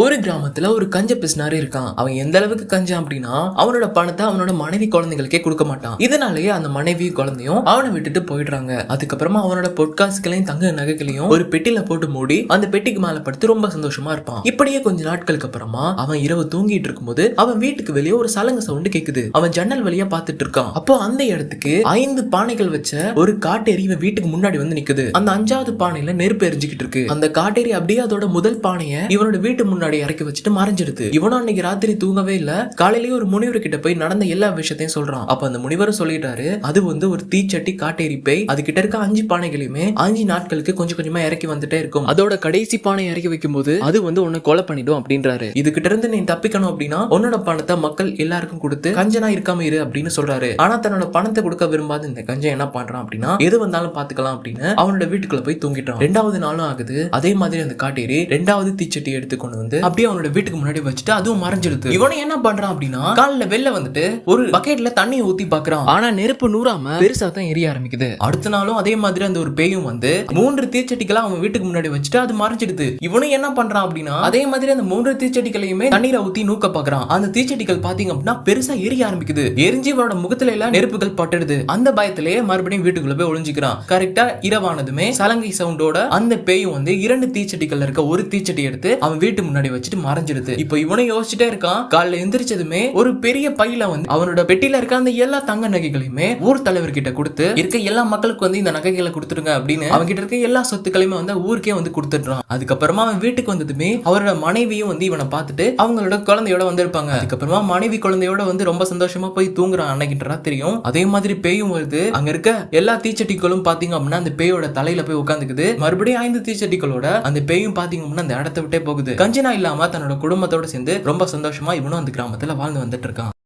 ஒரு கிராமத்துல ஒரு கஞ்ச பிசினாரு இருக்கான். அவன் எந்த அளவுக்கு கஞ்சான் அப்படின்னா அவனோட பணத்தை அவனோட மனைவி குழந்தைகளுக்கே கொடுக்க மாட்டான். இதனாலேயே அந்த மனைவி குழந்தையும் அவனை விட்டுட்டு போயிடுறாங்க. அதுக்கப்புறமா அவனோட பொட்காசுகளையும் தங்க நகைகளையும் ஒரு பெட்டில போட்டு மூடி அந்த பெட்டிக்கு மேல படுத்து ரொம்ப சந்தோஷமா இருப்பான். இப்படியே கொஞ்ச நாட்களுக்கு அப்புறமா அவன் இரவு தூங்கிட்டு இருக்கும்போது அவன் வீட்டுக்கு வெளியே ஒரு சலங்க சவுண்டு கேக்குது. அவன் ஜன்னல் வழியா பார்த்துட்டு இருக்கான். அப்போ அந்த இடத்துக்கு ஐந்து பானைகள் வச்ச ஒரு காட்டேரி இவன் வீட்டுக்கு முன்னாடி வந்து நிக்குது. அந்த அஞ்சாவது பானையில நெருப்பு எரிஞ்சுக்கிட்டு இருக்கு. அந்த காட்டேரி அப்படியே அதோட முதல் பானைய இவனோட வீட்டு முன்னாடி இறக்கி வச்சுட்டு மறைஞ்சிடுது. இவனும் அன்னைக்கு ராத்திரி தூங்கவே இல்ல. காலையிலேயே ஒரு முனிவர் கிட்ட போய் நடந்த எல்லா விஷயத்தையும் சொல்றான். அப்ப அந்த முனிவரும் சொல்லிட்டாரு அது வந்து ஒரு தீச்சட்டி காட்டேரி பேய். அது கிட்ட இருக்க அஞ்சு பானைகளையுமே அஞ்சு நாட்களுக்கு கொஞ்சம் கொஞ்சமா இறக்கி வந்துட்டே இருக்கும். அதோட கடைசி பானை இறக்கி வைக்கும் போது அது வந்து உன்னை கொலை பண்ணிடும் அப்படின்றாரு. இது கிட்ட இருந்து நீ தப்பிக்கணும் அப்படின்னா உன்னோட பணத்தை மக்கள் எல்லாருக்கும் கொடுத்து கஞ்சனா இருக்காம இரு அப்படின்னு சொல்றாரு. ஆனா தன்னோட பணத்தை கொடுக்க விரும்பாத இந்த கஞ்சன் என்ன பண்றான் அப்படின்னா எது வந்தாலும் பாத்துக்கலாம் அப்படின்னு அவனோட வீட்டுக்குள்ள போய் தூங்கிட்டான் ரெண்டாவது நாளும் ஆகுது. அதே மாதிரி அந்த காட்டேரி ரெண்டாவது தீச்சட்டி எடுத்து கொண்டு வந்து அப்படியே அவனோட வீட்டுக்கு முன்னாடி வச்சுட்டு அதுவும் மறைஞ்சிடுது இவனும் என்ன பண்றான் அப்படின்னா காலைல வெளில வந்துட்டு ஒரு பக்கெட்ல தண்ணியை ஊத்தி பாக்குறான். ஆனா நெருப்பு நூறாம பெருசா தான் எரிய ஆரம்பிக்குது. அடுத்த நாளும் அதே மாதிரி அந்த ஒரு பேயும் வந்து மூன்று தீச்சட்டிகளை அவன் வீட்டுக்கு முன்னாடி வச்சுட்டு அது மறைஞ்சிடுது இவனும் என்ன பண்றான் அப்படின்னா அதே மாதிரி அந்த மூன்று தீச்சட்டிகளையுமே தண்ணீரை ஊத்தி நூக்க பாக்குறான். அந்த தீச்சட்டிகள் பாத்தீங்க அப்படின்னா பெருசா எரிய ஆரம்பிக்குது. எரிஞ்சு இவனோட முகத்துல எல்லாம் நெருப்புகள் பட்டுடுது. அந்த பயத்திலேயே மறுபடியும் வீட்டுக்குள்ள போய் ஒளிஞ்சுக்கிறான். கரெக்டா இரவானதுமே சலங்கை சவுண்டோட அந்த பேயும் வந்து இரண்டு தீச்சட்டிகள்ல இருக்க ஒரு தீச்சட்டி எடுத்து அவன் வீட்டு முன்னாடி முன்னாடி வச்சுட்டு மறைஞ்சிடுது. இப்போ இவனும் யோசிச்சுட்டே இருக்கான். காலைல எந்திரிச்சதுமே ஒரு பெரிய பையில வந்து அவனோட பெட்டியில இருக்க அந்த எல்லா தங்க நகைகளையுமே ஊர் தலைவர்கிட்ட கொடுத்து இருக்க எல்லா மக்களுக்கு வந்து இந்த நகைகளை கொடுத்துருங்க அப்படின்னு அவங்க கிட்ட இருக்க எல்லா சொத்துக்களையுமே வந்து ஊருக்கே வந்து கொடுத்துடுறான். அதுக்கப்புறமா அவன் வீட்டுக்கு வந்ததுமே அவரோட மனைவியும் வந்து இவனை பார்த்துட்டு அவங்களோட குழந்தையோட வந்திருப்பாங்க. அதுக்கப்புறமா மனைவி குழந்தையோட வந்து ரொம்ப சந்தோஷமா போய் தூங்குறான். அன்னைக்கு ராத்திரியும் அதே மாதிரி பேயும் வருது அங்க இருக்க எல்லா தீச்சட்டிகளும் பாத்தீங்க அப்படின்னா அந்த பேயோட தலையில போய் உட்காந்துக்குது மறுபடியும் ஐந்து தீச்சட்டிகளோட அந்த பேயும் பாத்தீங்க அப்படின்னா அந்த இடத்த விட்டே போகுது. கஞ்சனா இல்லாம தன்னோட குடும்பத்தோட சேர்ந்து ரொம்ப சந்தோஷமா இவனும் அந்த கிராமத்துல வாழ்ந்து வந்துட்டு இருக்கான்.